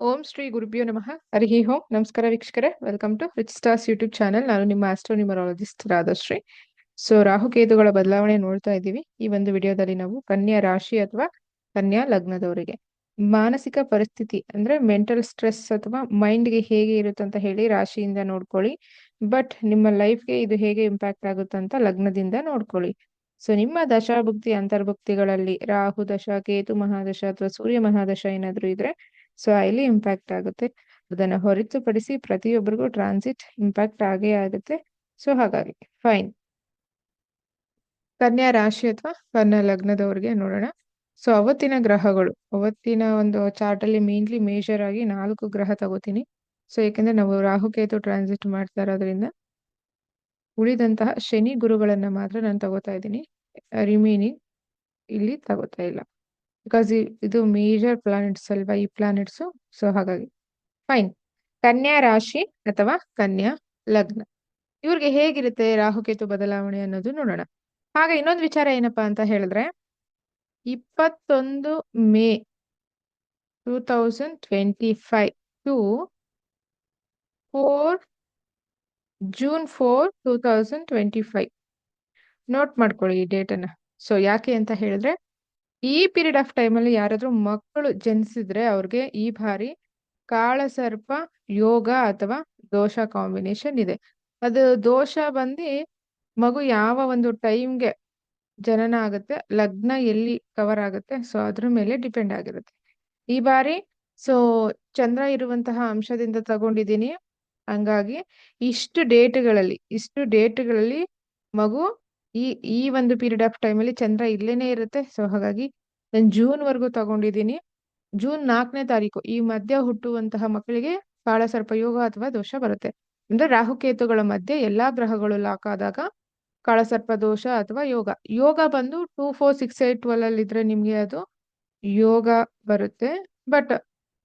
ಓಂ ಶ್ರೀ ಗುರುಭ್ಯೋ ನಮಃ. ಹರಿಹಿ ಓಂ. ನಮಸ್ಕಾರ ವೀಕ್ಷಕರೇ. Welcome to rich stars YouTube channel ನಾನು ನಿಮ್ಮ ಆಸ್ಟ್ರೋನಿಮರಾಲಜಿಸ್ಟ್ ರಾಧಶ್ರೀ. ಸೊ ರಾಹುಕೇತುಗಳ ಬದಲಾವಣೆ ನೋಡ್ತಾ ಇದ್ದೀವಿ. ಈ ಒಂದು ವಿಡಿಯೋದಲ್ಲಿ ನಾವು ಕನ್ಯಾ ರಾಶಿ ಅಥವಾ ಕನ್ಯಾ ಲಗ್ನದವರಿಗೆ ಮಾನಸಿಕ ಪರಿಸ್ಥಿತಿ ಅಂದ್ರೆ ಮೆಂಟಲ್ ಸ್ಟ್ರೆಸ್ ಅಥವಾ ಮೈಂಡ್ಗೆ ಹೇಗೆ ಇರುತ್ತೆ ಅಂತ ಹೇಳಿ ರಾಶಿಯಿಂದ ನೋಡ್ಕೊಳ್ಳಿ. ಬಟ್ ನಿಮ್ಮ ಲೈಫ್ಗೆ ಇದು ಹೇಗೆ ಇಂಪ್ಯಾಕ್ಟ್ ಆಗುತ್ತೆ ಅಂತ ಲಗ್ನದಿಂದ ನೋಡ್ಕೊಳ್ಳಿ. ಸೊ ನಿಮ್ಮ ದಶಾಭುಕ್ತಿ, ಅಂತರ್ಭುಕ್ತಿಗಳಲ್ಲಿ ರಾಹು ದಶ, ಕೇತು ಮಹಾದಶ ಅಥವಾ ಸೂರ್ಯ ಮಹಾದಶ ಏನಾದ್ರೂ ಇದ್ರೆ ಸೊ ಅಲ್ಲಿ ಇಂಪ್ಯಾಕ್ಟ್ ಆಗುತ್ತೆ. ಅದನ್ನ ಹೊರತುಪಡಿಸಿ ಪ್ರತಿಯೊಬ್ಬರಿಗೂ ಟ್ರಾನ್ಸಿಟ್ ಇಂಪ್ಯಾಕ್ಟ್ ಆಗೇ ಆಗುತ್ತೆ. ಸೊ ಹಾಗಾಗಿ ಫೈನ್ ಕನ್ಯಾ ರಾಶಿ ಅಥವಾ ಕನ್ಯಾ ಲಗ್ನದವ್ರಿಗೆ ನೋಡೋಣ. ಸೊ ಅವತ್ತಿನ ಗ್ರಹಗಳು, ಅವತ್ತಿನ ಒಂದು ಚಾರ್ಟ್ ಅಲ್ಲಿ ಮೇನ್ಲಿ ಮೇಜರ್ ಆಗಿ ನಾಲ್ಕು ಗ್ರಹ ತಗೋತೀನಿ. ಸೊ ಏಕೆಂದ್ರೆ ನಾವು ರಾಹುಕೇತು ಟ್ರಾನ್ಸಿಟ್ ಮಾಡ್ತಾ ಇರೋದ್ರಿಂದ ಉಳಿದಂತಹ ಶನಿ ಗುರುಗಳನ್ನ ಮಾತ್ರ ನಾನು ತಗೋತಾ ಇದ್ದೀನಿ. ರಿಮೈನಿಂಗ್ ಇಲ್ಲಿ ತಗೋತಾ ಇಲ್ಲ. ಬಿಕಾಸ್ ಇದು ಮೇಜರ್ ಪ್ಲಾನೆಟ್ಸ್ ಅಲ್ವಾ ಈ ಪ್ಲಾನೆಟ್ಸು ಸೊ ಹಾಗಾಗಿ. ಫೈನ್ ಕನ್ಯಾ ರಾಶಿ ಅಥವಾ ಕನ್ಯಾ ಲಗ್ನ. ಇವ್ರಿಗೆ ಹೇಗಿರುತ್ತೆ ರಾಹುಕೇತು ಬದಲಾವಣೆ ಅನ್ನೋದು ನೋಡೋಣ. ಹಾಗೆ ಇನ್ನೊಂದು ವಿಚಾರ ಏನಪ್ಪಾ ಅಂತ ಹೇಳಿದ್ರೆ, ಇಪ್ಪತ್ತೊಂದು May two thousand twenty five to four June four two thousand twenty five note ಮಾಡ್ಕೊಳ್ಳಿ ಈ ಡೇಟನ್ನ ಸೊ ಯಾಕೆ ಅಂತ ಹೇಳಿದ್ರೆ ಈ ಪೀರಿಯಡ್ ಆಫ್ ಟೈಮಲ್ಲಿ ಯಾರಾದ್ರೂ ಮಕ್ಕಳು ಜನಿಸಿದ್ರೆ ಅವ್ರಿಗೆ ಈ ಬಾರಿ ಕಾಳಸರ್ಪ, ಯೋಗ ಅಥವಾ ದೋಷ ಕಾಂಬಿನೇಷನ್ ಇದೆ. ಅದು ದೋಷ ಬಂದು ಮಗು ಯಾವ ಒಂದು ಟೈಮ್ಗೆ ಜನನ ಆಗುತ್ತೆ, ಲಗ್ನ ಎಲ್ಲಿ ಕವರ್ ಆಗುತ್ತೆ ಸೊ ಅದ್ರ ಮೇಲೆ ಡಿಪೆಂಡ್ ಆಗಿರುತ್ತೆ. ಈ ಬಾರಿ ಸೊ ಚಂದ್ರ ಇರುವಂತಹ ಅಂಶದಿಂದ ತಗೊಂಡಿದ್ದೀನಿ. ಹಂಗಾಗಿ ಇಷ್ಟು ಡೇಟ್ಗಳಲ್ಲಿ ಇಷ್ಟು ಡೇಟ್ಗಳಲ್ಲಿ ಮಗು ಈ ಈ ಒಂದು ಪೀರಿಯಡ್ ಆಫ್ ಟೈಮ್ ಅಲ್ಲಿ ಚಂದ್ರ ಇಲ್ಲೇನೆ ಇರುತ್ತೆ. ಸೊ ಹಾಗಾಗಿ ನಾನು ಜೂನ್ ವರೆಗೂ ತಗೊಂಡಿದ್ದೀನಿ ಜೂನ್ ನಾಲ್ಕನೇ ತಾರೀಕು ಈ ಮಧ್ಯ ಹುಟ್ಟುವಂತಹ ಮಕ್ಕಳಿಗೆ ಕಾಳಸರ್ಪ ಯೋಗ ಅಥವಾ ದೋಷ ಬರುತ್ತೆ. ಅಂದ್ರೆ ರಾಹುಕೇತುಗಳ ಮಧ್ಯೆ ಎಲ್ಲಾ ಗ್ರಹಗಳು ಲಾಕ್ ಆದಾಗ ಕಾಳಸರ್ಪ ದೋಷ ಅಥವಾ ಯೋಗ. ಯೋಗ ಬಂದು two four six eight twelve ಅಲ್ಲಿ ಇದ್ರೆ ನಿಮ್ಗೆ ಅದು ಯೋಗ ಬರುತ್ತೆ. ಬಟ್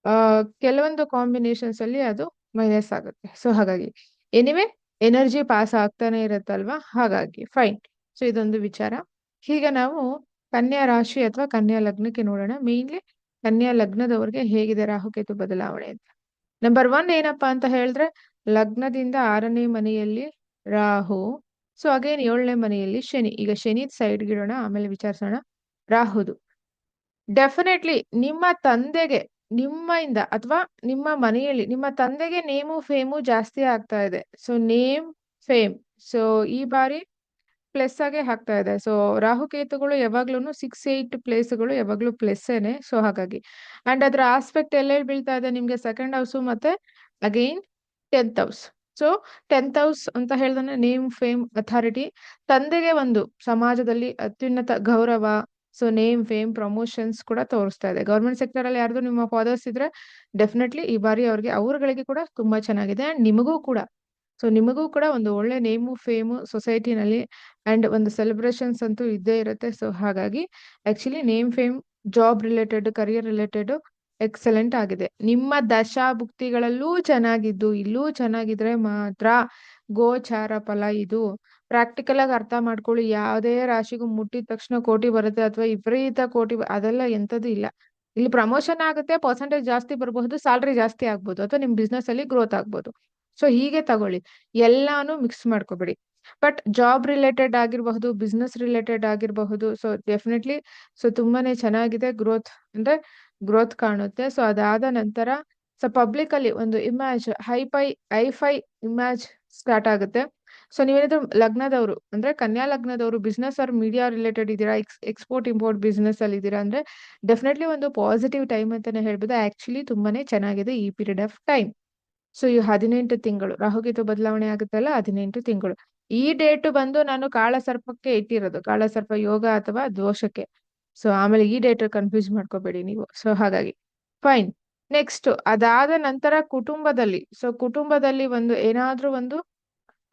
ಆ, ಕೆಲವೊಂದು ಕಾಂಬಿನೇಷನ್ಸ್ ಅಲ್ಲಿ ಅದು ಮೈನಸ್ ಆಗುತ್ತೆ. ಸೊ ಹಾಗಾಗಿ ಎನಿವೆ ಎನರ್ಜಿ ಪಾಸ್ ಆಗ್ತಾನೆ ಇರುತ್ತಲ್ವಾ? ಹಾಗಾಗಿ ಫೈನ್ ಸೊ ಇದೊಂದು ವಿಚಾರ. ಈಗ ನಾವು ಕನ್ಯಾ ರಾಶಿ ಅಥವಾ ಕನ್ಯಾ ಲಗ್ನಕ್ಕೆ ನೋಡೋಣ. ಮೇನ್ಲಿ ಕನ್ಯಾ ಲಗ್ನದವ್ರಿಗೆ ಹೇಗಿದೆ ರಾಹುಕೇತು ಬದಲಾವಣೆ ಅಂತ. ನಂಬರ್ ಒನ್ ಏನಪ್ಪಾ ಅಂತ ಹೇಳಿದ್ರೆ, ಲಗ್ನದಿಂದ ಆರನೇ ಮನೆಯಲ್ಲಿ ರಾಹು ಸೊ ಅಗೇನ್ ಏಳನೇ ಮನೆಯಲ್ಲಿ ಶನಿ. ಈಗ ಶನಿ ಸೈಡ್ ಗಿಡೋಣ ಆಮೇಲೆ ವಿಚಾರಿಸೋಣ. ರಾಹುದು. ಡೆಫಿನೆಟ್ಲಿ ನಿಮ್ಮ ತಂದೆಗೆ, ನಿಮ್ಮಿಂದ ಅಥವಾ ನಿಮ್ಮ ಮನೆಯಲ್ಲಿ, ನಿಮ್ಮ ತಂದೆಗೆ ನೇಮು ಫೇಮು ಜಾಸ್ತಿ ಆಗ್ತಾ ಇದೆ. ಸೊ ನೇಮ್ ಫೇಮ್ ಸೊ ಈ ಬಾರಿ ಪ್ಲಸ್ ಆಗೇ ಹಾಕ್ತಾ ಇದೆ ಸೊ ರಾಹುಕೇತುಗಳು ಯಾವಾಗ್ಲೂ ಸಿಕ್ಸ್ ಏಟ್ ಪ್ಲೇಸ್ಗಳು ಯಾವಾಗ್ಲೂ ಪ್ಲಸ್ಸೇನೆ ಸೊ ಹಾಗಾಗಿ. ಅಂಡ್ ಅದ್ರ ಆಸ್ಪೆಕ್ಟ್ ಎಲ್ಲೆಲ್ಲಿ ಬೀಳ್ತಾ ಇದೆ ನಿಮ್ಗೆ? ಸೆಕೆಂಡ್ ಹೌಸು ಮತ್ತೆ again tenth house so tenth house ಅಂತ ಹೇಳಿದ್ರೆ ನೇಮ್ ಫೇಮ್ ಅಥಾರಿಟಿ ತಂದೆಗೆ ಒಂದು ಸಮಾಜದಲ್ಲಿ ಅತ್ಯುನ್ನತ ಗೌರವ. ಸೊ ನೇಮ್ ಫೇಮ್ ಪ್ರಮೋಷನ್ಸ್ ಕೂಡ ತೋರಿಸ್ತಾ ಇದೆ. ಗೌರ್ಮೆಂಟ್ ಸೆಕ್ಟರ್ ಅಲ್ಲಿ ಯಾರ್ದು ನಿಮ್ಮ ಫಾದರ್ಸ್ ಇದ್ರೆ ಡೆಫಿನೆಟ್ಲಿ ಈ ಬಾರಿ ಅವ್ರಿಗೆ, ಅವ್ರಗಳಿಗೆ ಕೂಡ ತುಂಬಾ ಚೆನ್ನಾಗಿದೆ. ಅಂಡ್ ನಿಮಗೂ ಕೂಡ. ಸೊ ನಿಮಗೂ ಕೂಡ ಒಂದು ಒಳ್ಳೆ ನೇಮು, ಫೇಮು ಸೊಸೈಟಿನಲ್ಲಿ ಅಂಡ್ ಒಂದು ಸೆಲೆಬ್ರೇಷನ್ಸ್ ಅಂತೂ ಇದ್ದೇ ಇರುತ್ತೆ. ಸೊ ಹಾಗಾಗಿ actually name, fame job related career related excellent ಆಗಿದೆ. ನಿಮ್ಮ ದಶಾಭುಕ್ತಿಗಳಲ್ಲೂ ಚೆನ್ನಾಗಿದ್ದು, ಇಲ್ಲೂ ಚೆನ್ನಾಗಿದ್ರೆ ಮಾತ್ರ ಗೋಚಾರ ಫಲ ಇದು. ಪ್ರಾಕ್ಟಿಕಲ್ ಆಗಿ ಅರ್ಥ ಮಾಡ್ಕೊಳ್ಳಿ. ಯಾವುದೇ ರಾಶಿಗೂ ಮುಟ್ಟಿದ ತಕ್ಷಣ ಕೋಟಿ ಬರುತ್ತೆ ಅಥವಾ ವಿಪರೀತ ಕೋಟಿ ಅದೆಲ್ಲ ಎಂಥದ್ದು ಇಲ್ಲ. ಇಲ್ಲಿ ಪ್ರಮೋಷನ್ ಆಗುತ್ತೆ ಪರ್ಸೆಂಟೇಜ್ ಜಾಸ್ತಿ ಬರಬಹುದು ಸ್ಯಾಲ್ರಿ ಜಾಸ್ತಿ ಆಗ್ಬೋದು, ಅಥವಾ ನಿಮ್ ಬಿಸ್ನೆಸ್ ಅಲ್ಲಿ ಗ್ರೋತ್ ಆಗ್ಬೋದು. ಸೊ ಹೀಗೆ ತಗೊಳ್ಳಿ. ಎಲ್ಲಾನು ಮಿಕ್ಸ್ ಮಾಡ್ಕೋಬೇಡಿ. ಬಟ್ ಜಾಬ್ ರಿಲೇಟೆಡ್ ಆಗಿರಬಹುದು ಬಿಸ್ನೆಸ್ ರಿಲೇಟೆಡ್ ಆಗಿರಬಹುದು ಸೊ ಡೆಫಿನೆಟ್ಲಿ ಸೊ ತುಂಬಾನೇ ಚೆನ್ನಾಗಿದೆ ಗ್ರೋತ್ ಅಂದ್ರೆ ಗ್ರೋತ್ ಕಾಣುತ್ತೆ. ಸೊ ಅದಾದ ನಂತರ ಸೊ ಪಬ್ಲಿಕ್ ಅಲ್ಲಿ ಒಂದು image high five image start ಆಗುತ್ತೆ. ಸೊ ನೀವೇನಾದ್ರು ಲಗ್ನದವರು, ಅಂದ್ರೆ ಕನ್ಯಾ ಲಗ್ನದವರು ಬಿಸ್ನೆಸ್ ಆರ್ ಮೀಡಿಯಾ ರಿಲೇಟೆಡ್ ಇದ್ದೀರಾ ಎಕ್ಸ್ ಎಕ್ಸ್ಪೋರ್ಟ್ ಇಂಪೋರ್ಟ್ ಬಿಸ್ನೆಸ್ ಅಲ್ಲಿ ಇದ್ದೀರಾ, ಅಂದ್ರೆ ಡೆಫಿನೆಟ್ಲಿ ಒಂದು ಪಾಸಿಟಿವ್ ಟೈಮ್ ಅಂತಾನೆ ಹೇಳ್ಬೋದು. ಆಕ್ಚುಲಿ ತುಂಬಾನೇ ಚೆನ್ನಾಗಿದೆ ಈ ಪೀರಿಯಡ್ ಆಫ್ ಟೈಮ್ ಸೊ ಈ ಹದಿನೆಂಟು ತಿಂಗಳು ರಾಹುಗೀತ ಬದಲಾವಣೆ ಆಗುತ್ತಲ್ಲ, ಹದಿನೆಂಟು ತಿಂಗಳು. ಈ ಡೇಟ್ ಬಂದು ನಾನು ಕಾಳಸರ್ಪಕ್ಕೆ ಇಟ್ಟಿರೋದು, ಕಾಳಸರ್ಪ ಯೋಗ ಅಥವಾ ದೋಷಕ್ಕೆ. ಸೊ ಆಮೇಲೆ ಈ ಡೇಟ್ ಕನ್ಫ್ಯೂಸ್ ಮಾಡ್ಕೋಬೇಡಿ ನೀವು. ಸೊ ಹಾಗಾಗಿ ಫೈನ್ ನೆಕ್ಸ್ಟ್ ಅದಾದ ನಂತರ ಕುಟುಂಬದಲ್ಲಿ ಸೊ ಕುಟುಂಬದಲ್ಲಿ ಒಂದು, ಏನಾದ್ರೂ ಒಂದು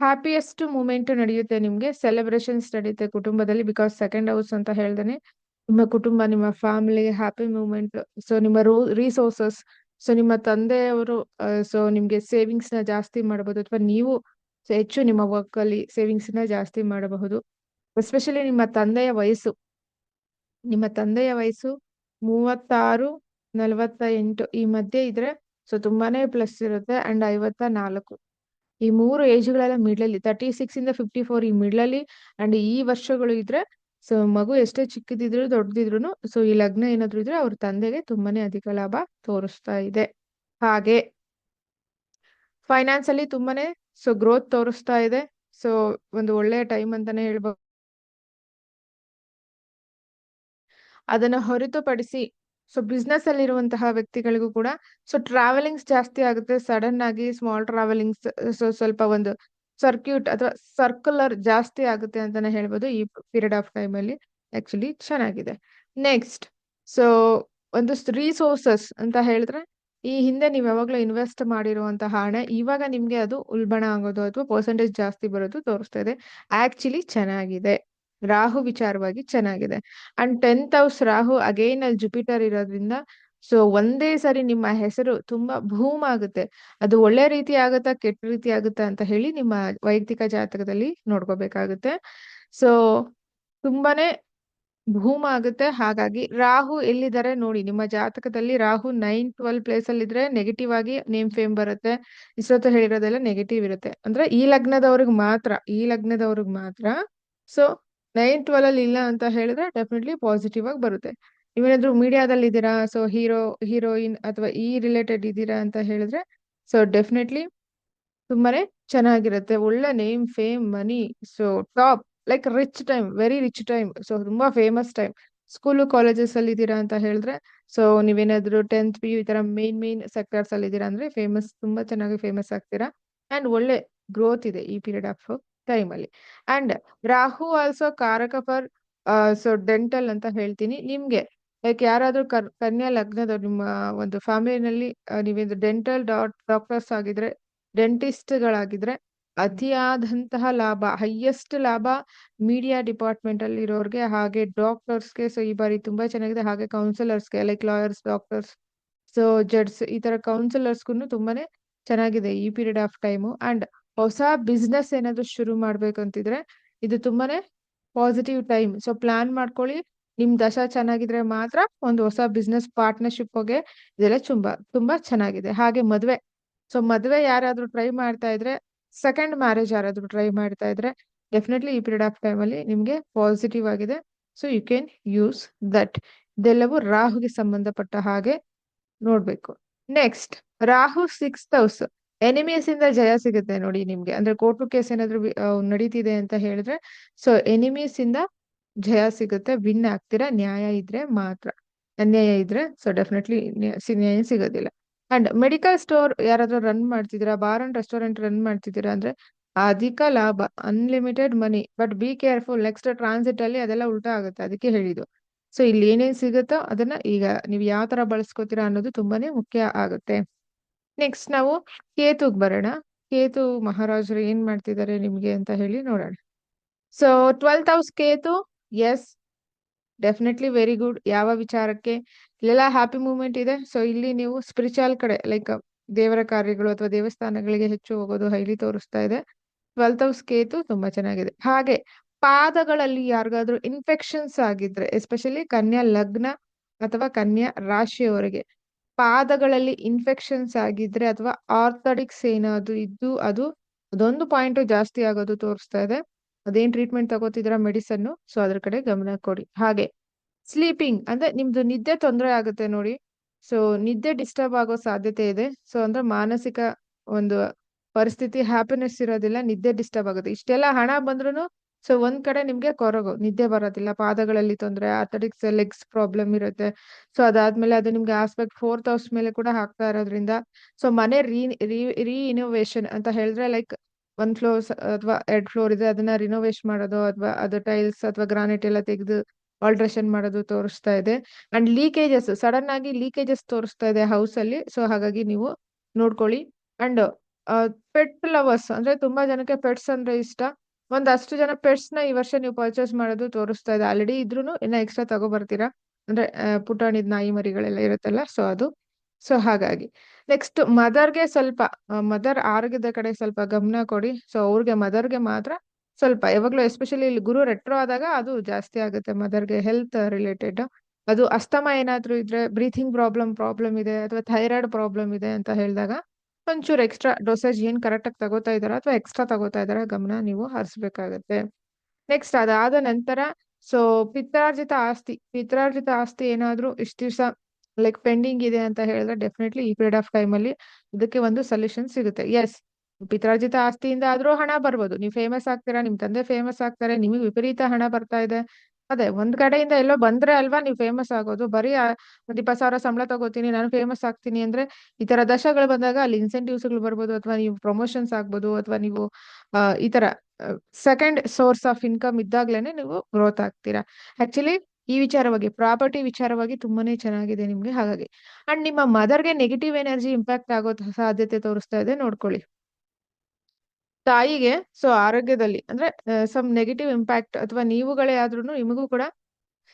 ಹ್ಯಾಪಿಯೆಸ್ಟ್ ಮೂಮೆಂಟ್ ನಡೆಯುತ್ತೆ ನಿಮ್ಗೆ ಸೆಲೆಬ್ರೇಷನ್ಸ್ ನಡೆಯುತ್ತೆ ಕುಟುಂಬದಲ್ಲಿ ಬಿಕಾಸ್ ಸೆಕೆಂಡ್ ಹೌಸ್ ಅಂತ ಹೇಳ್ದೇನೆ. ನಿಮ್ಮ ಕುಟುಂಬ, ನಿಮ್ಮ ಫ್ಯಾಮಿಲಿ ಹ್ಯಾಪಿ ಮೂಮೆಂಟ್ ಸೊ ನಿಮ್ಮ ರೋ ರಿಸೋರ್ಸಸ್ ಸೊ ನಿಮ್ಮ ತಂದೆಯವರು ಸೊ ನಿಮ್ಗೆ ಸೇವಿಂಗ್ಸ್ನ ಜಾಸ್ತಿ ಮಾಡಬಹುದು ಅಥವಾ ನೀವು ಹೆಚ್ಚು ನಿಮ್ಮ ವರ್ಕ್ ಅಲ್ಲಿ ಸೇವಿಂಗ್ಸ್ನ ಜಾಸ್ತಿ ಮಾಡಬಹುದು. ಎಸ್ಪೆಷಲಿ ನಿಮ್ಮ ತಂದೆಯ ವಯಸ್ಸು. ನಿಮ್ಮ ತಂದೆಯ ವಯಸ್ಸು ಮೂವತ್ತಾರು ನಲವತ್ತ ಎಂಟು ಈ ಮಧ್ಯೆ ಇದ್ರೆ ಸೊ ತುಂಬಾನೇ ಪ್ಲಸ್ ಇರುತ್ತೆ ಅಂಡ್ ಐವತ್ತ ನಾಲ್ಕು ಈ ಮೂರು ಏಜ್ ಗಳೆಲ್ಲ ಮಿಡ್ಲಲ್ಲಿ ತರ್ಟಿ ಸಿಕ್ಸ್ ಇಂದ ಫಿಫ್ಟಿ ಫೋರ್ ಈ ಮಿಡ್ಲಲ್ಲಿ ಅಂಡ್ ಈ ವರ್ಷಗಳು ಇದ್ರೆ ಸೊ ಮಗು ಎಷ್ಟೇ ಚಿಕ್ಕದಿದ್ರು ದೊಡ್ಡದಿದ್ರು ಸೊ ಈ ಲಗ್ನ ಏನಾದ್ರು ಇದ್ರೆ ಅವ್ರ ತಂದೆಗೆ ತುಂಬಾನೇ ಅಧಿಕ ಲಾಭ ತೋರಿಸ್ತಾ ಇದೆ. ಹಾಗೆ ಫೈನಾನ್ಸ್ ಅಲ್ಲಿ ತುಂಬಾನೇ ಸೊ ಗ್ರೋತ್ ತೋರಿಸ್ತಾ ಇದೆ. ಸೊ ಒಂದು ಒಳ್ಳೆಯ ಟೈಮ್ ಅಂತಾನೆ ಹೇಳ್ಬೋದು ಅದನ್ನ ಹೊರತುಪಡಿಸಿ ಸೊ ಬಿಸ್ನೆಸ್ ಅಲ್ಲಿ ಇರುವಂತಹ ವ್ಯಕ್ತಿಗಳಿಗೂ ಕೂಡ ಸೊ ಟ್ರಾವೆಲಿಂಗ್ಸ್ ಜಾಸ್ತಿ ಆಗುತ್ತೆ. ಸಡನ್ ಆಗಿ ಸ್ಮಾಲ್ ಟ್ರಾವೆಲಿಂಗ್ಸ್ ಸೊ ಸ್ವಲ್ಪ ಒಂದು ಸರ್ಕ್ಯೂಟ್ ಅಥವಾ ಸರ್ಕ್ಯುಲರ್ ಜಾಸ್ತಿ ಆಗುತ್ತೆ ಅಂತಾನೆ ಹೇಳ್ಬೋದು ಈ ಪೀರಿಯಡ್ ಆಫ್ ಟೈಮ್ ಅಲ್ಲಿ ಆಕ್ಚುಲಿ ಚೆನ್ನಾಗಿದೆ. ನೆಕ್ಸ್ಟ್ ಸೊ ಒಂದು ರಿಸೋರ್ಸಸ್ ಅಂತ ಹೇಳಿದ್ರೆ ಈ ಹಿಂದೆ ನೀವು ಯಾವಾಗ್ಲೂ ಇನ್ವೆಸ್ಟ್ ಮಾಡಿರುವಂತಹ ಹಣ ಇವಾಗ ನಿಮ್ಗೆ ಅದು ಉಲ್ಬಣ ಆಗೋದು ಅಥವಾ ಪರ್ಸೆಂಟೇಜ್ ಜಾಸ್ತಿ ಬರೋದು ತೋರಿಸ್ತಾ ಇದೆ. ಆಕ್ಚುಲಿ ಚೆನ್ನಾಗಿದೆ. ರಾಹು ವಿಚಾರವಾಗಿ ಚೆನ್ನಾಗಿದೆ. And tenth house Rahu again ಅಲ್ಲಿ ಜುಪಿಟರ್ ಇರೋದ್ರಿಂದ ಸೊ ಒಂದೇ ಸರಿ ನಿಮ್ಮ ಹೆಸರು ತುಂಬಾ ಭೂಮ್ ಆಗುತ್ತೆ. ಅದು ಒಳ್ಳೆ ರೀತಿ ಆಗುತ್ತಾ, ಕೆಟ್ಟ ರೀತಿ ಆಗುತ್ತಾ ಅಂತ ಹೇಳಿ ನಿಮ್ಮ ವೈಯಕ್ತಿಕ ಜಾತಕದಲ್ಲಿ ನೋಡ್ಕೋಬೇಕಾಗುತ್ತೆ. ಸೊ ತುಂಬಾನೇ ಭೂಮ ಆಗುತ್ತೆ. ಹಾಗಾಗಿ ರಾಹು ಎಲ್ಲಿದ್ದಾರೆ ನೋಡಿ, ನಿಮ್ಮ ಜಾತಕದಲ್ಲಿ ರಾಹು ನೈನ್, ಟ್ವೆಲ್ ಪ್ಲೇಸ್ ಅಲ್ಲಿ ಇದ್ರೆ ನೆಗೆಟಿವ್ ಆಗಿ ನೇಮ್ ಫೇಮ್ ಬರುತ್ತೆ. ಇಷ್ಟೊತ್ತು ಹೇಳಿರೋದೆಲ್ಲ ನೆಗೆಟಿವ್ ಇರುತ್ತೆ. ಅಂದ್ರೆ ಈ ಲಗ್ನದವ್ರಿಗೆ ಮಾತ್ರ, ಈ ಲಗ್ನದವ್ರಿಗೆ ಮಾತ್ರ. ಸೊ ನೈನ್, ಟ್ವೆಲ್ ಅಲ್ಲಿ ಇಲ್ಲ ಅಂತ ಹೇಳಿದ್ರೆ ಡೆಫಿನೆಟ್ಲಿ ಪಾಸಿಟಿವ್ ಆಗಿ ಬರುತ್ತೆ. ನೀವೇನಾದ್ರು ಮೀಡಿಯಾದಲ್ಲಿ ಇದ್ದೀರಾ? ಸೊ ಹೀರೋ, ಹೀರೋಯಿನ್ ಅಥವಾ ಈ ರಿಲೇಟೆಡ್ ಇದ್ದೀರಾ ಅಂತ ಹೇಳಿದ್ರೆ ಸೊ ಡೆಫಿನೆಟ್ಲಿ ತುಂಬಾನೇ ಚೆನ್ನಾಗಿರುತ್ತೆ. ಒಳ್ಳೆ name, fame, money so top like rich time very rich time so ತುಂಬಾ ಫೇಮಸ್ ಟೈಮ್ ಸ್ಕೂಲು, ಕಾಲೇಜಸ್ ಅಲ್ಲಿ ಇದ್ದೀರಾ ಅಂತ ಹೇಳಿದ್ರೆ ಸೊ ನೀವೇನಾದ್ರು ಟೆಂತ್ ಪಿ ಯು ಈ ತರ ಮೇನ್ ಮೇನ್ ಸೆಕ್ಟರ್ಸ್ ಅಲ್ಲಿ ಇದ್ದೀರಾ ಅಂದ್ರೆ ಫೇಮಸ್ ತುಂಬಾ ಚೆನ್ನಾಗಿ ಫೇಮಸ್ ಆಗ್ತೀರಾ. ಅಂಡ್ ಒಳ್ಳೆ ಗ್ರೋತ್ ಇದೆ ಈ ಪೀರಿಯಡ್ ಆಫ್ ಟೈಮ್ ಅಲ್ಲಿ. ಅಂಡ್ ರಾಹು ಆಲ್ಸೋ ಕಾರಕ ಫಾರ್ ಸೊ ಡೆಂಟಲ್ ಅಂತ ಹೇಳ್ತೀನಿ. ನಿಮ್ಗೆ ಲೈಕ್ ಯಾರಾದ್ರೂ ಕನ್ ಕನ್ಯಾ ಲಗ್ನದ ನಿಮ್ಮ, ಒಂದು ಫ್ಯಾಮಿಲಿನಲ್ಲಿ ನೀವೇನು ಡೆಂಟಲ್ ಡಾಕ್ಟರ್ಸ್ ಆಗಿದ್ರೆ ಡೆಂಟಿಸ್ಟ್ ಗಳಾಗಿದ್ರೆ ಅತಿಯಾದಂತಹ ಲಾಭ, ಹೈಯೆಸ್ಟ್ ಲಾಭ ಮೀಡಿಯಾ ಡಿಪಾರ್ಟ್ಮೆಂಟ್ ಅಲ್ಲಿ ಇರೋರ್ಗೆ, ಹಾಗೆ ಡಾಕ್ಟರ್ಸ್ಗೆ, ಸೊ, ಈ ಬಾರಿ ತುಂಬಾ ಚೆನ್ನಾಗಿದೆ, ಹಾಗೆ ಕೌನ್ಸಿಲರ್ಸ್ಗೆ, like lawyers, doctors so judges ಈ ತರ ಕೌನ್ಸಿಲರ್ಸ್ಗೂ ತುಂಬಾನೇ ಚೆನ್ನಾಗಿದೆ ಈ ಪೀರಿಯಡ್ ಆಫ್ ಟೈಮು. ಅಂಡ್ ಹೊಸ ಬಿಸ್ನೆಸ್ ಏನಾದ್ರು ಶುರು ಮಾಡ್ಬೇಕಂತಿದ್ರೆ, ಇದು ತುಂಬಾನೇ ಪಾಸಿಟಿವ್ ಟೈಮ್. ಸೊ, ಪ್ಲಾನ್ ಮಾಡ್ಕೊಳ್ಳಿ ನಿಮ್ ದಶ ಚೆನ್ನಾಗಿದ್ರೆ ಮಾತ್ರ ಒಂದು ಹೊಸ ಬಿಸ್ನೆಸ್ ಪಾರ್ಟ್ನರ್ಶಿಪ್ ಹೋಗಿ ಇದೆಲ್ಲ ತುಂಬಾ ತುಂಬಾ ಚೆನ್ನಾಗಿದೆ. ಹಾಗೆ ಮದ್ವೆ. ಸೊ ಮದ್ವೆ ಯಾರಾದ್ರೂ ಟ್ರೈ ಮಾಡ್ತಾ ಇದ್ರೆ ಸೆಕೆಂಡ್ ಮ್ಯಾರೇಜ್ ಯಾರಾದ್ರೂ ಟ್ರೈ ಮಾಡ್ತಾ ಇದ್ರೆ ಡೆಫಿನೆಟ್ಲಿ ಈ ಪೀರಿಯಡ್ ಆಫ್ ಟೈಮ್ ಅಲ್ಲಿ ನಿಮ್ಗೆ ಪಾಸಿಟಿವ್ ಆಗಿದೆ. So you can use that ಇದೆಲ್ಲವೂ ರಾಹುಗೆ ಸಂಬಂಧಪಟ್ಟ ಹಾಗೆ ನೋಡ್ಬೇಕು. Next Rahu six house enemies ಇಂದ ಜಯ ಸಿಗುತ್ತೆ ನೋಡಿ ನಿಮ್ಗೆ. ಅಂದ್ರೆ ಕೋರ್ಟು ಕೇಸ್ ಏನಾದ್ರು ನಡೀತಿದೆ ಅಂತ ಹೇಳಿದ್ರೆ ಸೊ ಎನಿಮೀಸ್ ಇಂದ ಜಯ ಸಿಗುತ್ತೆ, ವಿನ್ ಆಗ್ತೀರಾ, ನ್ಯಾಯ ಇದ್ರೆ ಮಾತ್ರ. ಅನ್ಯಾಯ ಇದ್ರೆ ಸೊ ಡೆಫಿನೆಟ್ಲಿ ನ್ಯಾಯ ಸಿಗೋದಿಲ್ಲ. ಅಂಡ್ ಮೆಡಿಕಲ್ ಸ್ಟೋರ್ ಯಾರಾದ್ರೂ ರನ್ ಮಾಡ್ತಿದ್ದೀರಾ ಬಾರ್ ಅಂಡ್ ರೆಸ್ಟೋರೆಂಟ್ ರನ್ ಮಾಡ್ತಿದ್ದೀರಾ ಅಂದ್ರೆ ಅಧಿಕ ಲಾಭ unlimited money but be careful next transit ಅಲ್ಲಿ ಅದೆಲ್ಲ ಉಲ್ಟಾ ಆಗುತ್ತೆ, ಅದಕ್ಕೆ ಹೇಳಿದ್ದು. ಸೊ ಇಲ್ಲಿ ಏನೇನ್ ಸಿಗುತ್ತೋ ಅದನ್ನ ಈಗ ನೀವು ಯಾವ ತರ ಬಳಸ್ಕೋತೀರಾ ಅನ್ನೋದು ತುಂಬಾನೇ ಮುಖ್ಯ ಆಗುತ್ತೆ. ನೆಕ್ಸ್ಟ್ ನಾವು ಕೇತುಗ್ ಬರೋಣ. ಕೇತು ಮಹಾರಾಜರು ಏನ್ ಮಾಡ್ತಿದ್ದಾರೆ ನಿಮ್ಗೆ ಅಂತ ಹೇಳಿ ನೋಡೋಣ. So twelfth house Ketu is definitely very good ಯಾವ ವಿಚಾರಕ್ಕೆ? ಇಲ್ಲೆಲ್ಲ ಹ್ಯಾಪಿ ಮೂಮೆಂಟ್ ಇದೆ. ಸೊ ಇಲ್ಲಿ ನೀವು ಸ್ಪಿರಿಚುವಲ್ ಕಡೆ ಲೈಕ್ ದೇವರ ಕಾರ್ಯಗಳು ಅಥವಾ ದೇವಸ್ಥಾನಗಳಿಗೆ ಹೆಚ್ಚು ಹೋಗೋದು ಹೈಲಿ ತೋರಿಸ್ತಾ ಇದೆ. ಟ್ವೆಲ್ತ್ ಹೌಸ್ ಕೇತು ತುಂಬಾ ಚೆನ್ನಾಗಿದೆ. ಹಾಗೆ, ಪಾದಗಳಲ್ಲಿ ಯಾರಿಗಾದ್ರೂ ಇನ್ಫೆಕ್ಷನ್ಸ್ ಆಗಿದ್ರೆ ಎಸ್ಪೆಷಲಿ ಕನ್ಯಾ ಲಗ್ನ ಅಥವಾ ಕನ್ಯಾ ರಾಶಿಯವರಿಗೆ, ಪಾದಗಳಲ್ಲಿ ಇನ್ಫೆಕ್ಷನ್ಸ್ ಆಗಿದ್ರೆ ಅಥವಾ ಆರ್ಥಡಿಕ್ಸ್ ಏನಾದ್ರು ಇದ್ದು ಅದು ಅದೊಂದು ಪಾಯಿಂಟ್ ಜಾಸ್ತಿ ಆಗೋದು ತೋರಿಸ್ತಾ ಇದೆ. ಅದೇನ್ ಟ್ರೀಟ್ಮೆಂಟ್ ತಗೋತಿದ್ರ ಮೆಡಿಸನ್ ಸೊ ಅದ್ರ ಕಡೆ ಗಮನ ಕೊಡಿ. ಹಾಗೆ ಸ್ಲೀಪಿಂಗ್ ಅಂದ್ರೆ ನಿಮ್ದು ನಿದ್ದೆ ತೊಂದರೆ ಆಗುತ್ತೆ ನೋಡಿ. ಸೊ ನಿದ್ದೆ ಡಿಸ್ಟರ್ಬ್ ಆಗೋ ಸಾಧ್ಯತೆ ಇದೆ. ಸೊ ಅಂದ್ರೆ ಮಾನಸಿಕ ಒಂದು ಪರಿಸ್ಥಿತಿ ಹ್ಯಾಪಿನೆಸ್ ಇರೋದಿಲ್ಲ, ನಿದ್ದೆ ಡಿಸ್ಟರ್ಬ್ ಆಗುತ್ತೆ. ಇಷ್ಟೆಲ್ಲ ಹಣ ಬಂದ್ರು ಸೊ ಒಂದ್ ಕಡೆ ನಿಮ್ಗೆ ಕೊರಗು, ನಿದ್ದೆ ಬರೋದಿಲ್ಲ. ಪಾದಗಳಲ್ಲಿ ತೊಂದರೆ ಆರ್ಥಡಿಕ್ಸ್ ಲೆಗ್ಸ್ ಪ್ರಾಬ್ಲಮ್ ಇರುತ್ತೆ. ಸೊ ಅದಾದ್ಮೇಲೆ ಅದು ನಿಮ್ಗೆ ಆಸ್ಪೆಕ್ಟ್ ಫೋರ್ತ್ ಹೌಸ್ ಮೇಲೆ ಕೂಡ ಹಾಕ್ತಾ ಇರೋದ್ರಿಂದ ಸೊ ಮನೆ ರೀ ರೀ ಇನೋವೇಷನ್ ಅಂತ ಹೇಳಿದ್ರೆ ಲೈಕ್ ಒಂದ್ ಫ್ಲೋರ್ ಅಥವಾ ಎರಡ್ ಫ್ಲೋರ್ ಇದೆ, ಅದನ್ನ ರಿನೋವೇಟ್ ಮಾಡೋದು ಅಥವಾ ಅದು ಟೈಲ್ಸ್ ಅಥವಾ ಗ್ರಾನೈಟ್ ಎಲ್ಲ ತೆಗೆದು ಆಲ್ಟ್ರೇಷನ್ ಮಾಡೋದು ತೋರಿಸ್ತಾ ಇದೆ. ಅಂಡ್ ಲೀಕೇಜಸ್ ಸಡನ್ ಆಗಿ ಲೀಕೇಜಸ್ ತೋರಿಸ್ತಾ ಇದೆ ಹೌಸ್ ಅಲ್ಲಿ. ಸೊ ಹಾಗಾಗಿ ನೀವು ನೋಡ್ಕೊಳ್ಳಿ. ಅಂಡ್ ಪೆಟ್ ಲವರ್ಸ್ ಅಂದ್ರೆ ತುಂಬಾ ಜನಕ್ಕೆ ಪೆಟ್ಸ್ ಅಂದ್ರೆ ಇಷ್ಟ. ಒಂದಷ್ಟು ಜನ ಪೆಟ್ಸ್ನ ಈ ವರ್ಷ ನೀವು ಪರ್ಚೇಸ್ ಮಾಡೋದು ತೋರಿಸ್ತಾ ಇದೆ. ಆಲ್ರೆಡಿ ಇದ್ರೂನು ಇನ್ನ ಎಕ್ಸ್ಟ್ರಾ ತಗೋ ಬರ್ತೀರಾ ಅಂದ್ರೆ ಪುಟಾಣಿದ್ ನಾಯಿ ಮರಿಗಳೆಲ್ಲ ಇರುತ್ತಲ್ಲ ಸೊ ಅದು. ಸೊ ಹಾಗಾಗಿ ನೆಕ್ಸ್ಟ್ ಮದರ್ಗೆ ಸ್ವಲ್ಪ ಮದರ್ ಆರೋಗ್ಯದ ಕಡೆ ಸ್ವಲ್ಪ ಗಮನ ಕೊಡಿ. ಸೊ ಅವ್ರಿಗೆ ಮದರ್ಗೆ ಮಾತ್ರ ಸ್ವಲ್ಪ, ಯಾವಾಗ್ಲೂ ಎಸ್ಪೆಷಲಿ ಇಲ್ಲಿ ಗುರು ರೆಟ್ರೋ ಆದಾಗ ಅದು ಜಾಸ್ತಿ ಆಗುತ್ತೆ ಮದರ್ಗೆ ಹೆಲ್ತ್ ರಿಲೇಟೆಡ್ ಅದು ಅಸ್ತಮ ಏನಾದ್ರೂ ಇದ್ರೆ ಬ್ರೀಥಿಂಗ್ ಪ್ರಾಬ್ಲಮ್ ಪ್ರಾಬ್ಲಮ್ ಇದೆ ಅಥವಾ ಥೈರಾಯ್ಡ್ ಪ್ರಾಬ್ಲಮ್ ಇದೆ ಅಂತ ಹೇಳಿದಾಗ ಒಂಚೂರು ಎಕ್ಸ್ಟ್ರಾ ಡೋಸೇಜ್ ಏನ್ ಕರೆಕ್ಟ್ ಆಗಿ ತಗೋತಾ ಇದಾರ ಅಥವಾ ಎಕ್ಸ್ಟ್ರಾ ತಗೋತಾ ಇದಾರ ಗಮನ ನೀವು ಹರಿಸ್ಬೇಕಾಗತ್ತೆ. ನೆಕ್ಸ್ಟ್ ಅದಾದ ನಂತರ ಸೊ ಪಿತ್ರಾರ್ಜಿತ ಆಸ್ತಿ ಪಿತ್ರಾರ್ಜಿತ ಆಸ್ತಿ ಏನಾದ್ರೂ ಇಷ್ಟ ದಿವಸ ಲೈಕ್ ಪೆಂಡಿಂಗ್ ಇದೆ ಅಂತ ಹೇಳಿದ್ರೆ ಡೆಫಿನೆಟ್ಲಿ ಈ ಪೀರಿಯಡ್ ಆಫ್ ಟೈಮ್ ಅಲ್ಲಿ ಇದಕ್ಕೆ ಒಂದು ಸೊಲ್ಯೂಷನ್ ಸಿಗುತ್ತೆ. ಎಸ್ ಪಿತ್ರಾರ್ಜಿತ ಆಸ್ತಿಯಿಂದ ಆದ್ರೂ ಹಣ ಬರ್ಬೋದು. ನೀವು ಫೇಮಸ್ ಆಗ್ತೀರಾ, ನಿಮ್ ತಂದೆ ಫೇಮಸ್ ಆಗ್ತಾರೆ, ನಿಮಗೆ ವಿಪರೀತ ಹಣ ಬರ್ತಾ ಇದೆ. ಅದೇ, ಒಂದ್ ಕಡೆಯಿಂದ ಎಲ್ಲೋ ಬಂದ್ರೆ ಅಲ್ವಾ ನೀವು ಫೇಮಸ್ ಆಗೋದು? ಬರೀ ಒಂದ್ ಇಪ್ಪತ್ತು ಸಾವಿರ ಸಂಬಳ ತಗೋತೀನಿ, ನಾನು ಫೇಮಸ್ ಆಗ್ತೀನಿ ಅಂದ್ರೆ ಈ ತರ ದಶಗಳು ಬಂದಾಗ ಅಲ್ಲಿ ಇನ್ಸೆಂಟಿವ್ಸ್ಗಳು ಬರ್ಬೋದು ಅಥವಾ ನೀವು ಪ್ರಮೋಷನ್ಸ್ ಆಗ್ಬೋದು ಅಥವಾ ನೀವು ಈ ತರ ಸೆಕೆಂಡ್ ಸೋರ್ಸ್ ಆಫ್ ಇನ್ಕಮ್ ಇದ್ದಾಗ್ಲೇನೆ ನೀವು ಗ್ರೋತ್ ಆಗ್ತೀರಾ. ಆಕ್ಚುಲಿ ಈ ವಿಚಾರವಾಗಿ ಪ್ರಾಪರ್ಟಿ ವಿಚಾರವಾಗಿ ತುಂಬಾನೇ ಚೆನ್ನಾಗಿದೆ ನಿಮ್ಗೆ. ಹಾಗಾಗಿ, ಅಂಡ್ ನಿಮ್ಮ ಮದರ್ಗೆ ನೆಗೆಟಿವ್ ಎನರ್ಜಿ ಇಂಪ್ಯಾಕ್ಟ್ ಆಗೋ ಸಾಧ್ಯತೆ ತೋರಿಸ್ತಾ ಇದೆ, ನೋಡ್ಕೊಳ್ಳಿ. ತಾಯಿಗೆ, ಸೊ ಆರೋಗ್ಯದಲ್ಲಿ, ಅಂದ್ರೆ ಸಮ್ ನೆಗೆಟಿವ್ ಇಂಪ್ಯಾಕ್ಟ್ ಅಥವಾ ನೀವುಗಳೇ ಆದ್ರೂ ನಿಮಗೂ ಕೂಡ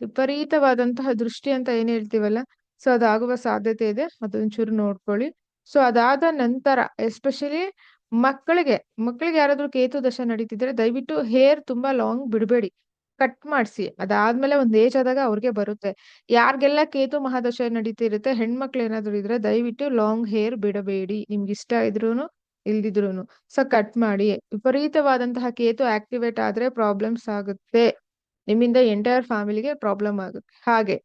ವಿಪರೀತವಾದಂತಹ ದೃಷ್ಟಿ ಅಂತ ಏನ್ ಹೇಳ್ತೀವಲ್ಲ, ಸೊ ಅದಾಗುವ ಸಾಧ್ಯತೆ ಇದೆ. ಅದೊಂಚೂರು ನೋಡ್ಕೊಳ್ಳಿ. ಸೊ ಅದಾದ ನಂತರ ಎಸ್ಪೆಷಲಿ ಮಕ್ಕಳಿಗೆ ಮಕ್ಕಳಿಗೆ ಯಾರಾದ್ರೂ ಕೇತು ದಶ ನಡೀತಿದ್ರೆ ದಯವಿಟ್ಟು ಹೇರ್ ತುಂಬಾ ಲಾಂಗ್ ಬಿಡಬೇಡಿ. ಕಟ್ ಮಾಡಿಸಿ. ಅದಾದ್ಮೇಲೆ ಒಂದ್ ಏಜ್ ಆದಾಗ ಅವ್ರಿಗೆ ಬರುತ್ತೆ. ಯಾರಿಗೆಲ್ಲ ಕೇತು ಮಹಾದಶ ನಡೀತಿರುತ್ತೆ, ಹೆಣ್ಮಕ್ಳು ಏನಾದ್ರು ಇದ್ರೆ ದಯವಿಟ್ಟು ಲಾಂಗ್ ಹೇರ್ ಬಿಡಬೇಡಿ. ನಿಮ್ಗೆ ಇಷ್ಟ ಇದ್ರೂನು, ಇಲ್ದಿದ್ರೂನು. ಸೊ ಕಟ್ ಮಾಡಿ. ವಿಪರೀತವಾದಂತಹ ಕೇತು ಆಕ್ಟಿವೇಟ್ ಆದ್ರೆ ಪ್ರಾಬ್ಲಮ್ಸ್ ಆಗುತ್ತೆ. ನಿಮ್ಮಿಂದ ಎಂಟೈರ್ ಫ್ಯಾಮಿಲಿಗೆ ಪ್ರಾಬ್ಲಮ್ ಆಗುತ್ತೆ. ಹಾಗೆ,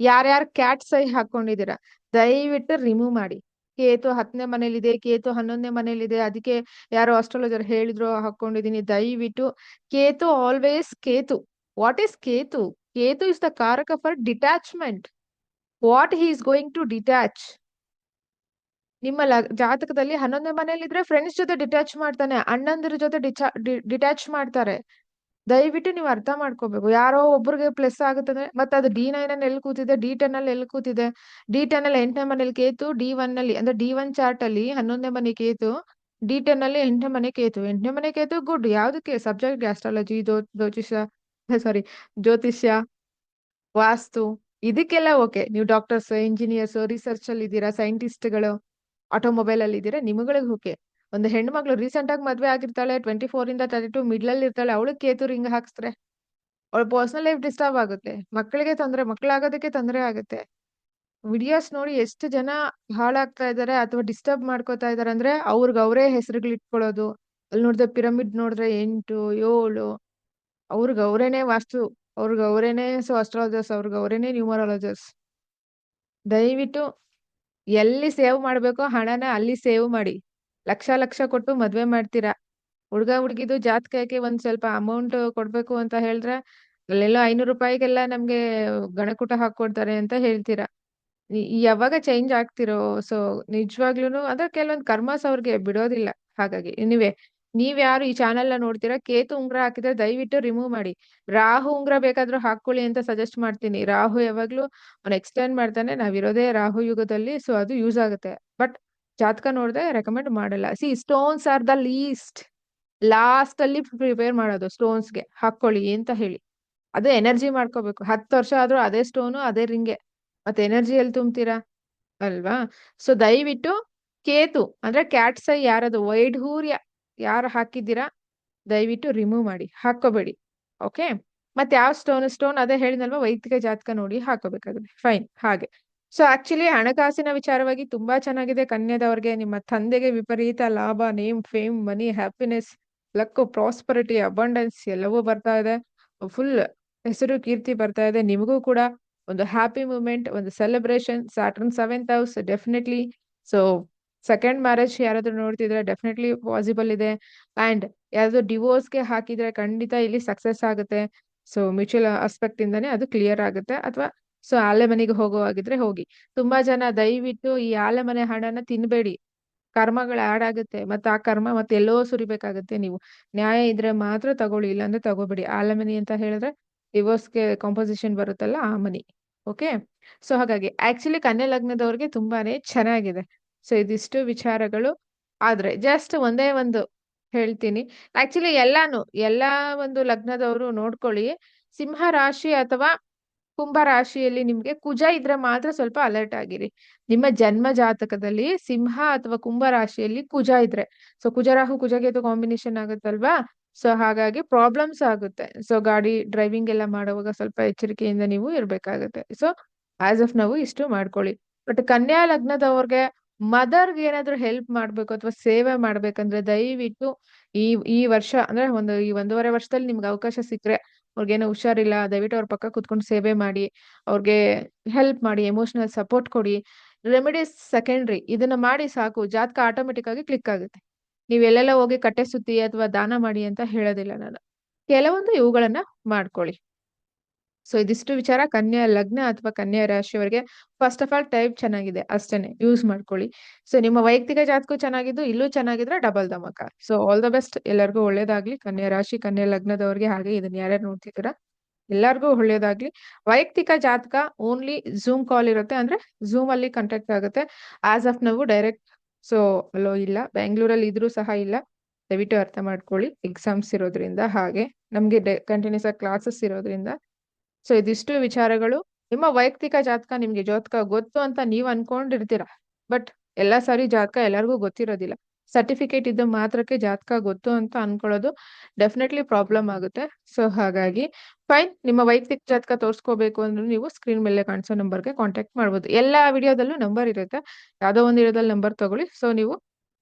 ಯಾರ್ಯಾರು ಕ್ಯಾಟ್ ಸೈ ಹಾಕೊಂಡಿದ್ದೀರಾ, ದಯವಿಟ್ಟು ರಿಮೂವ್ ಮಾಡಿ. ಕೇತು ಹತ್ತನೇ ಮನೇಲಿದೆ, ಕೇತು ಹನ್ನೊಂದನೇ ಮನೇಲಿದೆ, ಅದಕ್ಕೆ ಯಾರೋ ಅಸ್ಟ್ರಾಲಜರ್ ಹೇಳಿದ್ರು ಹಾಕೊಂಡಿದೀನಿ ದಯವಿಟ್ಟು Ketu always Ketu. What is Ketu Ketu is the ಕಾರಕ for detachment what he is going to detach ನಿಮ್ಮ ಜಾತಕದಲ್ಲಿ ಹನ್ನೊಂದನೇ ಮನೇಲಿದ್ರೆ ಫ್ರೆಂಡ್ಸ್ ಜೊತೆ ಡಿಟ್ಯಾಚ್ ಮಾಡ್ತಾನೆ, ಅಣ್ಣಂದಿರ ಜೊತೆ ಡಿಚಾ ಡಿಟ್ಯಾಚ್ ಮಾಡ್ತಾರೆ. ದಯವಿಟ್ಟು ನೀವು ಅರ್ಥ ಮಾಡ್ಕೋಬೇಕು. ಯಾರೋ ಒಬ್ರಿಗೆ ಪ್ಲಸ್ ಆಗುತ್ತೆ ಅಂದ್ರೆ ಮತ್ತೆ ಅದು ಡಿ ನೈನ್ ಅಲ್ಲಿ ಎಲ್ಲಿ ಕೂತಿದೆ? ಡಿ ಟೆನ್ ಅಲ್ಲಿ ಎಲ್ಲಿ ಕೂತಿದೆ? ಡಿ ಟೆನ್ ಅಲ್ಲಿ ಎಂಟನೇ ಮನೇಲಿ ಕೇತು ಡಿ ಒನ್ ಅಲ್ಲಿ, ಅಂದ್ರೆ ಡಿ ಒನ್ ಚಾರ್ಟ್ ಅಲ್ಲಿ ಹನ್ನೊಂದನೇ ಮನೆ ಕೇತು ಡಿ ಟೆನ್ ಅಲ್ಲಿ ಎಂಟನೇ ಮನೆ ಕೇತು ಎಂಟನೇ ಮನೆ ಕೇತು ಗುಡ್ ಯಾವ್ದಕ್ಕೆ? ಸಬ್ಜೆಕ್ಟ್ ಆಸ್ಟ್ರಾಲಜಿ ಜ್ಯೋತಿಷ. ಸಾರಿ ಜ್ಯೋತಿಷ್ಯ, ವಾಸ್ತು, ಇದಕ್ಕೆಲ್ಲ ಓಕೆ ನೀವು ಡಾಕ್ಟರ್ಸ್ ಇಂಜಿನಿಯರ್ಸ್ ರಿಸರ್ಚ್ ಅಲ್ಲಿ ಇದ್ದೀರಾ ಸೈಂಟಿಸ್ಟ್ಗಳು ಆಟೋಮೊಬೈಲ್ ಅಲ್ಲಿ ಇದ್ದೀರಾ, ನಿಮ್ಗಳಿಗೆ ಓಕೆ ಒಂದು ಹೆಣ್ಮಗಳು ರೀಸೆಂಟ್ ಆಗಿ ಮದ್ವೆ ಆಗಿರ್ತಾಳೆ ಟ್ವೆಂಟಿ ಫೋರ್ ಇಂದ ತರ್ಟಿ ಟು ಮಿಡ್ಲ್ ಅಲ್ಲಿ ಇರ್ತಾಳೆ, ಅವಳು ಕೇತು ರಿಂಗ್ ಹಾಕ್ಸ್ತಾರೆ. ಅವಳ ಪರ್ಸನಲ್ ಲೈಫ್ ಡಿಸ್ಟರ್ಬ್ ಆಗುತ್ತೆ. ಮಕ್ಕಳಿಗೆ ತೊಂದರೆ, ಮಕ್ಕಳಾಗೋದಕ್ಕೆ ತೊಂದರೆ ಆಗುತ್ತೆ. ವಿಡಿಯೋಸ್ ನೋಡಿ ಎಷ್ಟು ಜನ ಹಾಳಾಗ್ತಾ ಇದ್ದಾರೆ ಅಥವಾ ಡಿಸ್ಟರ್ಬ್ ಮಾಡ್ಕೋತಾ ಇದಾರೆ ಅಂದ್ರೆ ಅವ್ರಿಗೆ ಅವರೇ ಹೆಸರುಗಳು ಇಟ್ಕೊಳ್ಳೋದು ಅಲ್ಲಿ ನೋಡಿದ್ರೆ ಪಿರಮಿಡ್ ನೋಡಿದ್ರೆ ಎಂಟು, ಏಳು ಅವ್ರಿಗೆ ಅವರೇನೆ ವಾಸ್ತು ಅವ್ರಿಗೆ ಅವರೇನೆ ಸೊ ಅಸ್ಟ್ರಾಲಜರ್ಸ್ ಅವ್ರ ಅವರೇನೆ ನ್ಯೂಮರಾಲಜರ್ಸ್ ದಯವಿಟ್ಟು ಎಲ್ಲಿ ಸೇವ್ ಮಾಡ್ಬೇಕೋ ಹಣನ ಅಲ್ಲಿ ಸೇವ್ ಮಾಡಿ. ಲಕ್ಷ ಲಕ್ಷ ಕೊಟ್ಟು ಮದ್ವೆ ಮಾಡ್ತೀರಾ. ಹುಡ್ಗ ಹುಡ್ಗಿದು ಜಾತಕಕ್ಕೆ ಒಂದ್ ಸ್ವಲ್ಪ ಅಮೌಂಟ್ ಕೊಡ್ಬೇಕು ಅಂತ ಹೇಳಿದ್ರೆ ಅಲ್ಲೆಲ್ಲೋ ಐನೂರು ರೂಪಾಯಿಗೆಲ್ಲ ನಮ್ಗೆ ಗಣಕೂಟ ಹಾಕೊಡ್ತಾರೆ ಅಂತ ಹೇಳ್ತೀರಾ. ಯಾವಾಗ ಚೇಂಜ್ ಆಗ್ತಿರೋ ಸೊ ನಿಜವಾಗ್ಲೂನು ಅಂದ್ರೆ ಕೆಲವೊಂದು ಕರ್ಮಸ್ ಅವ್ರಿಗೆ ಬಿಡೋದಿಲ್ಲ. ಹಾಗಾಗಿ ನೀವೇ ನೀವ್ ಯಾರು ಈ ಚಾನೆಲ್ನ ನೋಡ್ತೀರಾ? ಕೇತು ಉಂಗ್ರ ಹಾಕಿದ್ರೆ ದಯವಿಟ್ಟು ರಿಮೂವ್ ಮಾಡಿ. ರಾಹು ಉಂಗ್ರ ಬೇಕಾದ್ರೂ ಹಾಕೊಳ್ಳಿ ಅಂತ ಸಜೆಸ್ಟ್ ಮಾಡ್ತೀನಿ. ರಾಹು ಯಾವಾಗ್ಲೂ ಅವ್ನು ಎಕ್ಸ್ಟೆಂಡ್ ಮಾಡ್ತಾನೆ. ನಾವಿರೋದೇ ರಾಹು ಯುಗದಲ್ಲಿ ಸೊ ಅದು ಯೂಸ್ ಆಗುತ್ತೆ. ಬಟ್ ಜಾತಕ ನೋಡ್ದೆ ರೆಕಮೆಂಡ್ ಮಾಡಲ್ಲ. See stones are the least last ಅಲ್ಲಿ ಪ್ರಿಪೇರ್ ಮಾಡೋದು ಸ್ಟೋನ್ಸ್ಗೆ ಹಾಕೊಳ್ಳಿ ಅಂತ ಹೇಳಿ. ಅದು ಎನರ್ಜಿ ಮಾಡ್ಕೋಬೇಕು. ಹತ್ತು ವರ್ಷ ಆದ್ರೂ ಅದೇ ಸ್ಟೋನು ಅದೇ ರಿಂಗೆ ಮತ್ತೆ ಎನರ್ಜಿ ಎಲ್ಲಿ ತುಂಬ್ತೀರಾ? ಅಲ್ವಾ? ಸೊ ದಯವಿಟ್ಟು ಕೇತು. ಅಂದ್ರೆ ಕ್ಯಾಟ್ಸೈ ಯಾರದು? ವೈಢೂರ್ಯ ಯಾರು ಹಾಕಿದ್ದೀರಾ? ದಯವಿಟ್ಟು ರಿಮೂವ್ ಮಾಡಿ ಹಾಕೋಬೇಡಿ ಓಕೆ ಮತ್ತೆ ಯಾವ ಸ್ಟೋನ್ ಸ್ಟೋನ್ ಅದೇ ಹೇಳಿದ್ನಲ್ವಾ? ವೈಯಕ್ತಿಕ ಜಾತಕ ನೋಡಿ ಹಾಕೋಬೇಕಾಗುತ್ತೆ ಫೈನ್ ಹಾಗೆ. ಸೊ ಆಕ್ಚುಲಿ ಹಣಕಾಸಿನ ವಿಚಾರವಾಗಿ ತುಂಬಾ ಚೆನ್ನಾಗಿದೆ ಕನ್ಯಾದವ್ರಿಗೆ, ನಿಮ್ಮ ತಂದೆಗೆ ವಿಪರೀತ ಲಾಭ name fame money happiness luck prosperity abundance ಎಲ್ಲವೂ ಬರ್ತಾ ಇದೆ. ಫುಲ್ ಹೆಸರು, ಕೀರ್ತಿ ಬರ್ತಾ ಇದೆ. ನಿಮಗೂ ಕೂಡ ಒಂದು ಹ್ಯಾಪಿ ಮೂಮೆಂಟ್ ಒಂದು celebration Saturn seventh house definitely so second marriage ಯಾರಾದ್ರೂ ನೋಡ್ತಿದ್ರೆ ಡೆಫಿನೆಟ್ಲಿ ಪಾಸಿಬಲ್ ಇದೆ. ಅಂಡ್ ಯಾರಾದ್ರೂ ಡಿವೋರ್ಸ್ಗೆ ಹಾಕಿದ್ರೆ ಖಂಡಿತ ಇಲ್ಲಿ ಸಕ್ಸಸ್ ಆಗುತ್ತೆ. ಸೊ ಮ್ಯೂಚುವಲ್ ಆಸ್ಪೆಕ್ಟ್ ಇಂದಾನೆ ಅದು ಕ್ಲಿಯರ್ ಆಗುತ್ತೆ. ಅಥವಾ ಸೊ ಆಲೆ ಮನೆಗೆ ಹೋಗುವಾಗಿದ್ರೆ ಹೋಗಿ. ತುಂಬಾ ಜನ ದಯವಿಟ್ಟು ಈ ಆಲೆ ಮನೆ ಹಣನ ತಿನ್ಬೇಡಿ. ಕರ್ಮಗಳು ಆಡ್ ಆಗುತ್ತೆ ಮತ್ತೆ ಆ ಕರ್ಮ ಮತ್ತೆ ಎಲ್ಲೋ ಸುರಿಬೇಕಾಗುತ್ತೆ ನೀವು. ನ್ಯಾಯ ಇದ್ರೆ ಮಾತ್ರ ತಗೊಳ್ಳಿ, ಇಲ್ಲಾಂದ್ರೆ ತಗೋಬೇಡಿ. ಆಲೆ ಮನಿ ಅಂತ ಹೇಳಿದ್ರೆ ಡಿವೋರ್ಸ್ಗೆ ಕಾಂಪೋಸಿಷನ್ ಬರುತ್ತಲ್ಲ ಆ ಮನಿ. ಓಕೆ ಸೊ ಹಾಗಾಗಿ ಆಕ್ಚುಲಿ ಕನ್ಯಾ ಲಗ್ನದವ್ರಿಗೆ ತುಂಬಾನೇ ಚೆನ್ನಾಗಿದೆ. ಸೊ ಇದಿಷ್ಟು ವಿಚಾರಗಳು. ಆದ್ರೆ ಜಸ್ಟ್ ಒಂದೇ ಒಂದು ಹೇಳ್ತೀನಿ. ಆಕ್ಚುಲಿ ಎಲ್ಲಾನು, ಎಲ್ಲ ಒಂದು ಲಗ್ನದವರು ನೋಡ್ಕೊಳ್ಳಿ. ಸಿಂಹ ರಾಶಿ ಅಥವಾ ಕುಂಭ ರಾಶಿಯಲ್ಲಿ ನಿಮ್ಗೆ ಕುಜ ಇದ್ರೆ ಮಾತ್ರ ಸ್ವಲ್ಪ ಅಲರ್ಟ್ ಆಗಿರಿ. ನಿಮ್ಮ ಜನ್ಮ ಜಾತಕದಲ್ಲಿ ಸಿಂಹ ಅಥವಾ ಕುಂಭ ರಾಶಿಯಲ್ಲಿ ಕುಜ ಇದ್ರೆ. ಸೊ ಕುಜರಾಹು ಅದು ಕಾಂಬಿನೇಷನ್ ಆಗುತ್ತಲ್ವಾ? ಸೊ ಹಾಗಾಗಿ ಪ್ರಾಬ್ಲಮ್ಸ್ ಆಗುತ್ತೆ. ಸೊ ಗಾಡಿ ಡ್ರೈವಿಂಗ್ ಎಲ್ಲ ಮಾಡುವಾಗ ಸ್ವಲ್ಪ ಎಚ್ಚರಿಕೆಯಿಂದ ನೀವು ಇರ್ಬೇಕಾಗುತ್ತೆ. ಸೊ ಆಸ್ ಆಫ್ ನಾವು ಇಷ್ಟು ಮಾಡ್ಕೊಳ್ಳಿ. ಬಟ್ ಕನ್ಯಾ ಲಗ್ನದವ್ರಿಗೆ ಮದರ್ಗೆ ಏನಾದ್ರು ಹೆಲ್ಪ್ ಮಾಡ್ಬೇಕು ಅಥವಾ ಸೇವೆ ಮಾಡ್ಬೇಕಂದ್ರೆ ದಯವಿಟ್ಟು ಈ ಈ ವರ್ಷ ಅಂದ್ರೆ ಒಂದು, ಈ ಒಂದೂವರೆ ವರ್ಷದಲ್ಲಿ ನಿಮ್ಗೆ ಅವಕಾಶ ಸಿಕ್ಕರೆ ಅವ್ರಿಗೇನೋ ಹುಷಾರಿಲ್ಲ, ದಯವಿಟ್ಟು ಅವ್ರ ಪಕ್ಕ ಕುತ್ಕೊಂಡು ಸೇವೆ ಮಾಡಿ, ಅವ್ರಿಗೆ ಹೆಲ್ಪ್ ಮಾಡಿ, ಎಮೋಷನಲ್ ಸಪೋರ್ಟ್ ಕೊಡಿ. ರೆಮಿಡೀಸ್ ಸೆಕೆಂಡ್ರಿ, ಇದನ್ನ ಮಾಡಿ ಸಾಕು, ಜಾತಕ ಆಟೋಮೆಟಿಕ್ ಆಗಿ ಕ್ಲಿಕ್ ಆಗುತ್ತೆ. ನೀವ್ ಎಲ್ಲೆಲ್ಲ ಹೋಗಿ ಕಟ್ಟೆ ಸುತ್ತಿ ಅಥವಾ ದಾನ ಮಾಡಿ ಅಂತ ಹೇಳೋದಿಲ್ಲ ನಾನು. ಕೆಲವೊಂದು ಇವುಗಳನ್ನ ಮಾಡ್ಕೊಳ್ಳಿ. ಸೊ ಇದಿಷ್ಟು ವಿಚಾರ ಕನ್ಯಾ ಲಗ್ನ ಅಥವಾ ಕನ್ಯಾ ರಾಶಿಯವರಿಗೆ ಫಸ್ಟ್ ಆಫ್ ಆಲ್ ಟೈಪ್ ಚೆನ್ನಾಗಿದೆ ಅಷ್ಟೇನೆ ಯೂಸ್ ಮಾಡ್ಕೊಳ್ಳಿ. ಸೊ ನಿಮ್ಮ ವೈಯಕ್ತಿಕ ಜಾತಕ ಚೆನ್ನಾಗಿದ್ದು, ಇಲ್ಲೂ ಚೆನ್ನಾಗಿದ್ರೆ ಡಬಲ್ ಧಮಕ. ಸೊ ಆಲ್ ದ ಬೆಸ್ಟ್ ಎಲ್ಲರಿಗೂ ಒಳ್ಳೇದಾಗ್ಲಿ. ಕನ್ಯಾ ರಾಶಿ, ಕನ್ಯಾ ಲಗ್ನದವರಿಗೆ ಹಾಗೆ ಇದನ್ನ ಯಾರ್ಯಾರು ನೋಡ್ತಿದ್ದೀರಾ? ಎಲ್ಲರಿಗೂ ಒಳ್ಳೇದಾಗ್ಲಿ. ವೈಯಕ್ತಿಕ ಜಾತಕ ಓನ್ಲಿ ಝೂಮ್ ಕಾಲ್ ಇರುತ್ತೆ. ಅಂದ್ರೆ ಝೂಮ್ ಅಲ್ಲಿ ಕಾಂಟ್ಯಾಕ್ಟ್ ಆಗುತ್ತೆ. ಆಸ್ ಆಫ್ ನಾವು ಡೈರೆಕ್ಟ್ ಸೊ ಅಲ್ಲೋ ಇಲ್ಲ. ಬೆಂಗಳೂರಲ್ಲಿ ಇದ್ರೂ ಸಹ ಇಲ್ಲ. ದಯವಿಟ್ಟು ಅರ್ಥ ಮಾಡ್ಕೊಳ್ಳಿ. ಎಕ್ಸಾಮ್ಸ್ ಇರೋದ್ರಿಂದ ಹಾಗೆ. ನಮ್ಗೆ ಕಂಟಿನ್ಯೂಸ್ ಆಗಿ ಕ್ಲಾಸಸ್ ಇರೋದ್ರಿಂದ ಸೊ ಇದಿಷ್ಟು ವಿಚಾರಗಳು. ನಿಮ್ಮ ವೈಯಕ್ತಿಕ ಜಾತಕ ನಿಮ್ಗೆ ಜಾತಕ ಗೊತ್ತು ಅಂತ ನೀವ್ ಅನ್ಕೊಂಡಿರ್ತೀರ. ಬಟ್ ಎಲ್ಲಾ ಸಾರಿ ಜಾತಕ ಎಲ್ಲರಿಗೂ ಗೊತ್ತಿರೋದಿಲ್ಲ. ಸರ್ಟಿಫಿಕೇಟ್ ಇದ್ದ ಮಾತ್ರಕ್ಕೆ ಜಾತಕ ಗೊತ್ತು ಅಂತ ಅನ್ಕೊಳ್ಳೋದು ಡೆಫಿನೆಟ್ಲಿ ಪ್ರಾಬ್ಲಮ್ ಆಗುತ್ತೆ. ಸೊ ಹಾಗಾಗಿ ಫೈನ್ ನಿಮ್ಮ ವೈಯಕ್ತಿಕ ಜಾತಕ ತೋರಿಸ್ಕೋಬೇಕು ಅಂದ್ರೆ ನೀವು ಸ್ಕ್ರೀನ್ ಮೇಲೆ ಕಾಣಿಸೋ ನಂಬರ್ಗೆ ಕಾಂಟ್ಯಾಕ್ಟ್ ಮಾಡ್ಬೋದು. ಎಲ್ಲಾ ವಿಡಿಯೋದಲ್ಲೂ ನಂಬರ್ ಇರುತ್ತೆ. ಯಾವ್ದೋ ಒಂದು ವಿಡಿಯೋದಲ್ಲಿ ನಂಬರ್ ತಗೊಳ್ಳಿ. ಸೊ ನೀವು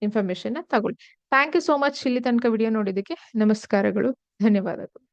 ಇನ್ಫಾರ್ಮೇಶನ್ ತಗೊಳ್ಳಿ. ಥ್ಯಾಂಕ್ ಯು ಸೋ ಮಚ್ ಇಲ್ಲಿ ತನಕ ವಿಡಿಯೋ ನೋಡಿದ್ದಕ್ಕೆ ನಮಸ್ಕಾರಗಳು. ಧನ್ಯವಾದಗಳು.